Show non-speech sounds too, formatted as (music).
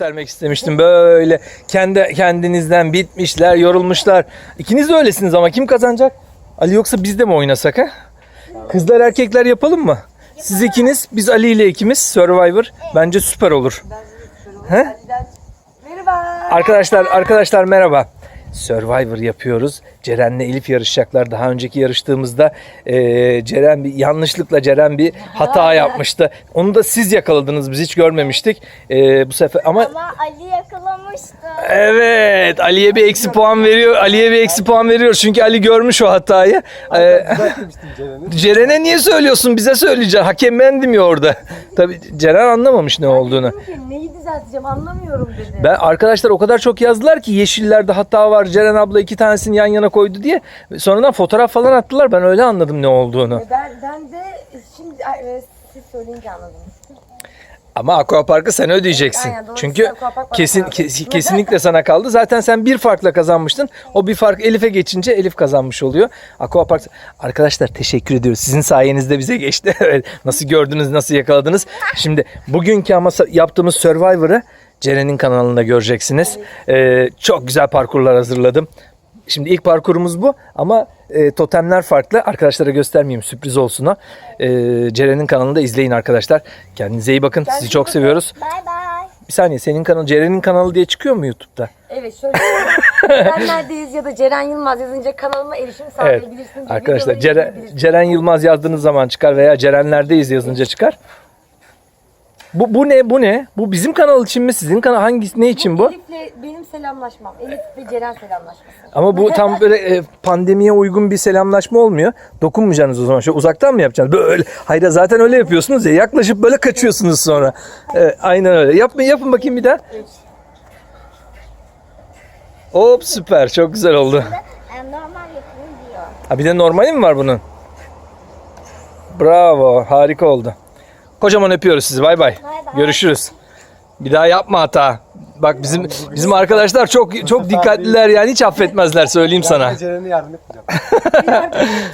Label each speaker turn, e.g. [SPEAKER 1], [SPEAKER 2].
[SPEAKER 1] göstermek istemiştim. Böyle kendi kendinizden bitmişler, yorulmuşlar. İkiniz de öylesiniz ama kim kazanacak? Ali yoksa biz de mi oynasak ha? Kızlar erkekler yapalım mı? Siz ikiniz, biz Ali ile ikimiz Survivor. Bence süper olur. He?
[SPEAKER 2] Merhaba.
[SPEAKER 1] Arkadaşlar, arkadaşlar merhaba. Survivor yapıyoruz. Ceren'le Elif yarışacaklar. Daha önceki yarıştığımızda eee, Ceren bir yanlışlıkla Ceren bir hata yapmıştı. Onu da siz yakaladınız. Biz hiç görmemiştik. Eee, bu sefer ama
[SPEAKER 3] Ama Ali yakalamıştı.
[SPEAKER 1] evet Ali'ye bir eksi puan veriyor. Ali'ye bir eksi puan veriyor. Çünkü Ali görmüş o hatayı. Eee, Ceren'e niye söylüyorsun? Bize söyleyeceksin. Hakem bendim ya orada. (laughs) Tabii Ceren anlamamış ne olduğunu.
[SPEAKER 2] Dedim ki neyi düzelteceğim anlamıyorum dedi.
[SPEAKER 1] Ben arkadaşlar o kadar çok yazdılar ki yeşillerde hata var. Ceren abla iki tanesini yan yana koydu diye. Sonradan fotoğraf falan attılar. Ben öyle anladım ne olduğunu.
[SPEAKER 2] E Ben, ben de şimdi e, siz söyleyince anladım.
[SPEAKER 1] Ama aquaparkı sen ödeyeceksin.
[SPEAKER 2] Aynen, dolayısıyla
[SPEAKER 1] Çünkü
[SPEAKER 2] aquapark bana
[SPEAKER 1] kesin
[SPEAKER 2] kaldı.
[SPEAKER 1] kes- kesinlikle sana kaldı. Zaten sen bir farkla kazanmıştın. O bir fark Elif'e geçince Elif kazanmış oluyor. Aquapark arkadaşlar teşekkür ediyoruz. Sizin sayenizde bize geçti. (laughs) Evet. nasıl gördünüz, nasıl yakaladınız? Şimdi bugünkü ama sa- yaptığımız Survivor'ı Ceren'in kanalında göreceksiniz. Ee, çok güzel parkurlar hazırladım. Şimdi ilk parkurumuz bu ama e, totemler farklı. Arkadaşlara göstermeyeyim sürpriz olsun o. Ee, Ceren'in kanalında izleyin arkadaşlar. Kendinize iyi bakın. Sizi çok seviyoruz.
[SPEAKER 3] Bay bay.
[SPEAKER 1] Bir saniye senin kanal Ceren'in kanalı diye çıkıyor mu YouTube'da?
[SPEAKER 2] Evet şöyle. ben neredeyiz ya da Ceren Yılmaz yazınca kanalıma erişim
[SPEAKER 1] Evet.
[SPEAKER 2] sağlayabilirsiniz.
[SPEAKER 1] Arkadaşlar
[SPEAKER 2] Videoları
[SPEAKER 1] Ceren. Ceren Yılmaz yazdığınız zaman çıkar veya Cerenlerdeyiz yazınca çıkar. Bu, bu ne? Bu ne? Bu bizim kanal için mi? Sizin kanal hangisi? Ne için bu?
[SPEAKER 2] Elif'le benim selamlaşmam. Elif ve Ceren selamlaşması.
[SPEAKER 1] Ama bu (laughs) tam böyle e, pandemiye uygun bir selamlaşma olmuyor. Dokunmayacaksınız o zaman. Şöyle uzaktan mı yapacaksınız? Böyle. Hayır zaten öyle yapıyorsunuz ya. Yaklaşıp böyle kaçıyorsunuz sonra. Evet, aynen öyle. Yapın yapın bakayım bir daha. Hop süper. Çok güzel oldu.
[SPEAKER 3] Em, normal yapayım diyor.
[SPEAKER 1] Ha bir de normali mi var bunun? Bravo. Harika oldu. Kocaman öpüyoruz sizi.
[SPEAKER 3] Bay bay.
[SPEAKER 1] Görüşürüz. Bir daha yapma hata. Bak bizim bizim arkadaşlar çok çok dikkatliler yani hiç affetmezler söyleyeyim sana.
[SPEAKER 4] Ceren'e yardım etmeyeceğim. (laughs)